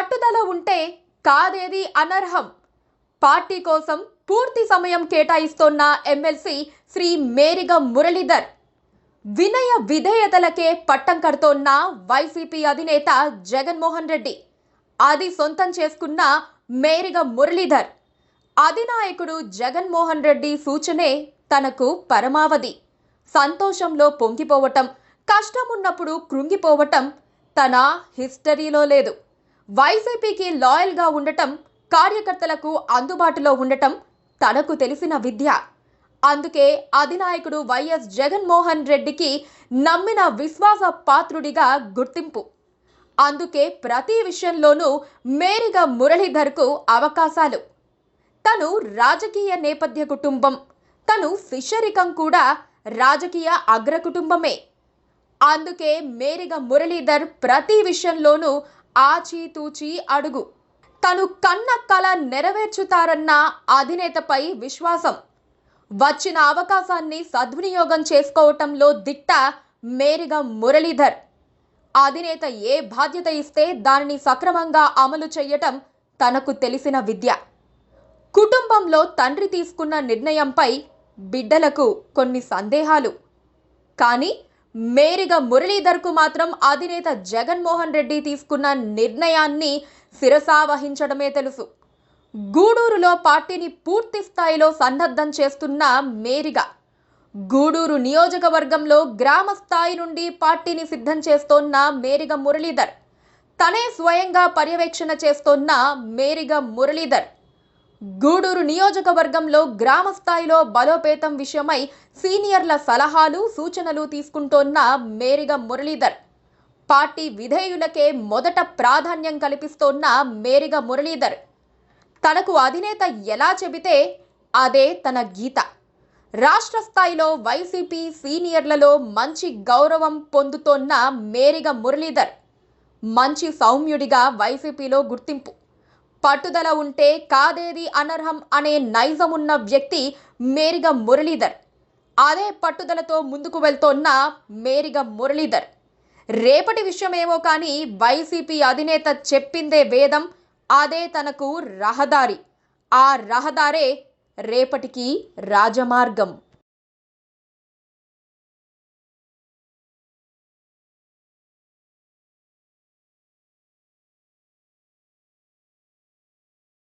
పట్టుదల ఉంటే కాదేది అనర్హం? పార్టీ కోసం పూర్తి సమయం కేటాయిస్తోన్న ఎమ్మెల్సీ శ్రీ మేరిగ మురళీధర్. వినయ విధేయతలకే పట్టం కడుతోన్న వైసీపీ అధినేత జగన్మోహన్ రెడ్డి. అది సొంతం చేసుకున్న మేరిగ మురళీధర్. అధినాయకుడు జగన్మోహన్ రెడ్డి సూచనే తనకు పరమావధి. సంతోషంలో పొంగిపోవటం కష్టమున్నప్పుడు కృంగిపోవటం తన హిస్టరీలో లేదు. వైసీపీకి లాయల్గా ఉండటం కార్యకర్తలకు అందుబాటులో ఉండటం తనకు తెలిసిన విద్య. అందుకే అధినాయకుడు వైఎస్ జగన్మోహన్ రెడ్డికి నమ్మిన విశ్వాస పాత్రుడిగా గుర్తింపు. అందుకే ప్రతి విషయంలోనూ మేరిగా మురళీధర్కు అవకాశాలు. తను రాజకీయ నేపథ్య కుటుంబం. తను ఫిషరికం కూడా రాజకీయ అగ్ర కుటుంబమే అందుకే మేరిగా మురళీధర్ ప్రతి విషయంలోనూ ఆచితూచి అడుగు. తను కన్న కల నెరవేర్చుతారన్న అధినేతపై విశ్వాసం. వచ్చిన అవకాశాన్ని సద్వినియోగం చేసుకోవటంలో దిట్ట మేరిగా మురళీధర్. అధినేత ఏ బాధ్యత ఇస్తే దానిని సక్రమంగా అమలు చేయటం తనకు తెలిసిన విద్య. కుటుంబంలో తండ్రి తీసుకున్న నిర్ణయంపై బిడ్డలకు కొన్ని సందేహాలు. కానీ మేరిగా మురళీధర్కు మాత్రం అధినేత జగన్మోహన్ రెడ్డి తీసుకున్న నిర్ణయాన్ని శిరసావహించడమే తెలుసు. గూడూరులో పార్టీని పూర్తి స్థాయిలో సన్నద్ధం చేస్తున్న మేరిగా. గూడూరు నియోజకవర్గంలో గ్రామ స్థాయి నుండి పార్టీని సిద్ధం చేస్తోన్న మేరిగ మురళీధర్. తనే స్వయంగా పర్యవేక్షణ చేస్తోన్న మేరిగ మురళీధర్. గూడూరు నియోజకవర్గంలో గ్రామ స్థాయిలో బలోపేతం విషయమై సీనియర్ల సలహాలు సూచనలు తీసుకుంటోన్న మేరిగ మురళీధర్. పార్టీ విధేయులకే మొదట ప్రాధాన్యం కల్పిస్తోన్న మేరిగ మురళీధర్. తనకు అధినేత ఎలా చెబితే అదే తన గీత. రాష్ట్ర స్థాయిలో వైసీపీ సీనియర్లలో మంచి గౌరవం పొందుతోన్న మేరిగ మురళీధర్. మంచి సౌమ్యుడిగా వైసీపీలో గుర్తింపు. పట్టుదల ఉంటే కాదేది అనర్హం అనే నైజం ఉన్న వ్యక్తి మేరిగ మురళీధర్. అదే పట్టుదలతో ముందుకు వెళ్తోన్న మేరిగ మురళీధర్. రేపటి విషయమేమో కానీ వైసీపీ అధినేత చెప్పిందే వేదం అదే తనకు రహదారి. ఆ రహదారే రేపటికి రాజమార్గం.